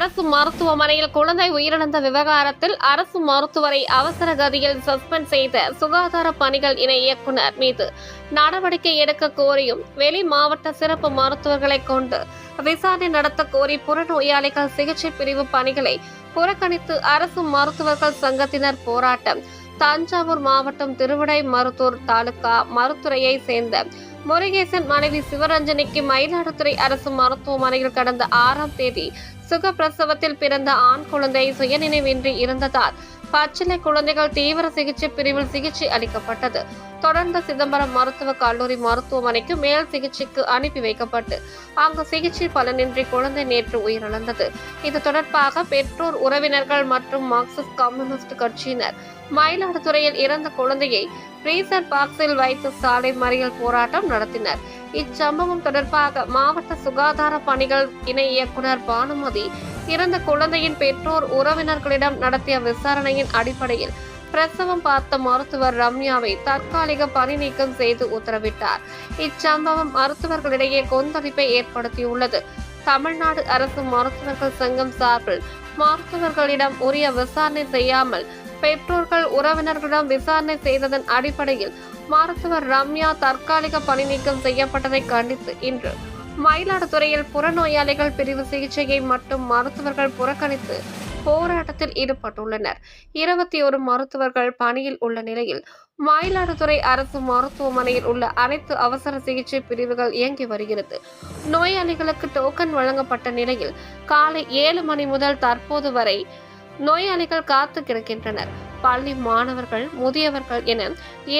அரசு மருத்துவமனையில் குழந்தை உயிரிழந்த விவகாரத்தில் அரசு மருத்துவரை அவசர கதியில் சஸ்பெண்ட் செய்த சுகாதார பணிகள் இணை இயக்குனர் மீது நடவடிக்கை எடுக்க கோரியும் வெளி மாவட்ட சிறப்பு மருத்துவர்களை கொண்டு விசாரணை நடத்த கோரி புறநோயாளிகள் சிகிச்சை பிரிவு பணிகளை புறக்கணித்து அரசு மருத்துவர்கள் சங்கத்தினர் போராட்டம். தஞ்சாவூர் மாவட்டம் திருவிடை மருத்தூர் தாலுகா மருத்துறையை சேர்ந்த முருகேசன் மனைவி சிவரஞ்சனிக்கு மயிலாடுதுறை அரசு மருத்துவமனையில் கடந்த ஆறாம் தேதி சுகப்பிரசவத்தில் பிறந்த ஆண் குழந்தை சுயநினைவின்றி இருந்ததால் பச்சிலை குழந்தைகள் தீவிர சிகிச்சை பிரிவில் சிகிச்சை அளிக்கப்பட்டது. தொடர்ந்து சிதம்பரம் மருத்துவக் கல்லூரி மருத்துவமனைக்கு மேல் சிகிச்சைக்கு அனுப்பி வைக்கப்பட்டு அங்கு சிகிச்சை பலனின்றி குழந்தை நேற்று உயிரிழந்தது. இது தொடர்பாக பெற்றோர் உறவினர்கள் மற்றும் மார்க்சிஸ்ட் கம்யூனிஸ்ட் கட்சியினர் மயிலாடுதுறையில் இறந்த குழந்தையை ஃப்ரீசர் பாக்ஸில் வைத்து சாலை மறியல் போராட்டம் நடத்தினர். இச்சம்பவம் தொடர்பாக மாவட்ட சுகாதார பணிகள் இணை இயக்குனர் பானுமதி இறந்த குழந்தையின் பெற்றோர் உறவினர்களிடம் நடத்திய விசாரணையின் அடிப்படையில் பிரசவம் பார்த்த மருத்துவர் ரம்யாவை தற்காலிக பணிநீக்கம் செய்து உத்தரவிட்டார். இச்சம்பவம் மருத்துவர்களிடையே கொந்தளிப்பை ஏற்படுத்தியுள்ளது. தமிழ்நாடு அரசு மருத்துவர்கள் சங்கம் சார்பில் மருத்துவர்களிடம் உரிய விசாரணை செய்யாமல் பெற்றோர்கள் உறவினர்களிடம் விசாரணை செய்ததன் அடிப்படையில் மருத்துவர் ரம்யா தற்காலிக பணிநீக்கம் செய்யப்பட்டதை கண்டித்து இன்று மயிலாடுதுறையில் புறநோயாளிகள் பிரிவு சிகிச்சையை மட்டும் மருத்துவர்கள் புறக்கணித்து போராட்டத்தில் ஈடுபட்டுள்ளனர். இருபத்தி ஒரு மருத்துவர்கள் பணியில் உள்ள நிலையில் மயிலாடுதுறை அரசு மருத்துவமனையில் உள்ள அனைத்து அவசர சிகிச்சை பிரிவுகள் இயங்கி வருகிறது. நோயாளிகளுக்கு டோக்கன் வழங்கப்பட்ட நிலையில் காலை ஏழு மணி முதல் தற்போது வரை நோயாளிகள் காத்து கிடக்கின்றனர். பள்ளி மாணவர்கள் முதியவர்கள் என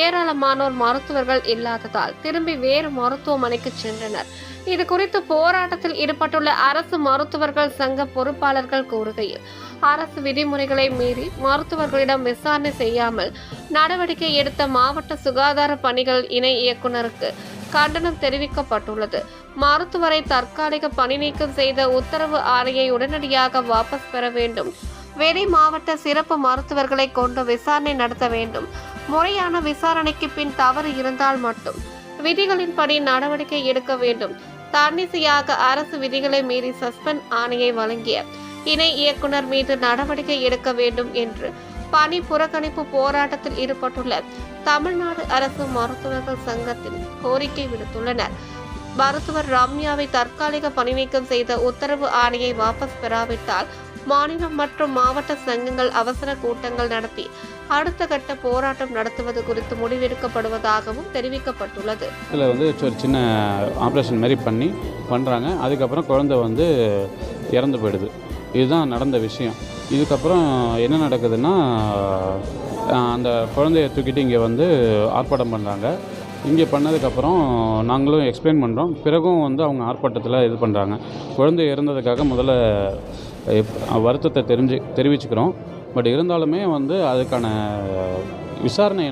ஏராளமானோர் மருத்துவர்கள் இல்லாததால் திரும்பி வேறு மருத்துவமனைக்கு சென்றனர். இது குறித்து போராட்டத்தில் ஈடுபட்டுள்ள அரசு மருத்துவர்கள் சங்க பொறுப்பாளர்கள் கூறுகையில் அரசு விதிமுறைகளை மீறி மருத்துவர்களிடம் விசாரணை செய்யாமல் நடவடிக்கை எடுத்த மாவட்ட சுகாதார பணிகள் இணை இயக்குனருக்கு கண்டனம் தெரிவிக்கப்பட்டுள்ளது. மருத்துவரை தற்காலிக பணி நீக்கம் செய்த உத்தரவு ஆணையை உடனடியாக வாபஸ் பெற வேண்டும். வெளி மாவட்ட சிறப்பு மருத்துவர்களை கொண்டு விசாரணை நடத்த வேண்டும். முறையான விசாரணைக்கு பின் தவறு இருந்தால் மட்டும் விதிகளின்படி நடவடிக்கை எடுக்க வேண்டும். தன்னிசையாக அரசு விதிகளை மீறி சஸ்பெண்ட் ஆணையை வழங்கிய இணை இயக்குனர் மீது நடவடிக்கை எடுக்க வேண்டும் என்று பணி புறக்கணிப்பு போராட்டத்தில் ஈடுபட்டுள்ள தமிழ்நாடு அரசு மருத்துவர்கள் சங்கத்தில் கோரிக்கை விடுத்துள்ளனர். மருத்துவர் ரம்யாவை தற்காலிக பணிநீக்கம் செய்த உத்தரவு ஆணையை வாபஸ் பெறாவிட்டால் மாநிலம் மற்றும் மாவட்ட சங்கங்கள் அவசர கூட்டங்கள் நடத்தி அடுத்த கட்ட போராட்டம் நடத்துவது குறித்து முடிவெடுக்கப்படுவதாகவும் தெரிவிக்கப்பட்டுள்ளது. இதில் வந்து ஒரு சின்ன ஆப்ரேஷன் மாதிரி பண்ணி பண்ணுறாங்க அதுக்கப்புறம் குழந்தை வந்து இறந்து போயிடுது. இதுதான் நடந்த விஷயம். இதுக்கப்புறம் என்ன நடக்குதுன்னா அந்த குழந்தைய தூக்கிட்டு இங்கே வந்து ஆர்ப்பாட்டம் பண்ணுறாங்க இங்கே பண்ணதுக்கப்புறம் நாங்களும் எக்ஸ்பிளைன் பண்ணுறோம் பிறகும் வந்து அவங்க ஆர்ப்பாட்டத்தில் இது பண்ணுறாங்க குழந்தை இறந்ததுக்காக முதல்ல வருத்தத்தை தெரிஞ்சு தெரிவிச்சுக்கிறோம். பட் இருந்தாலுமே வந்து அதுக்கான விசாரணை என்ன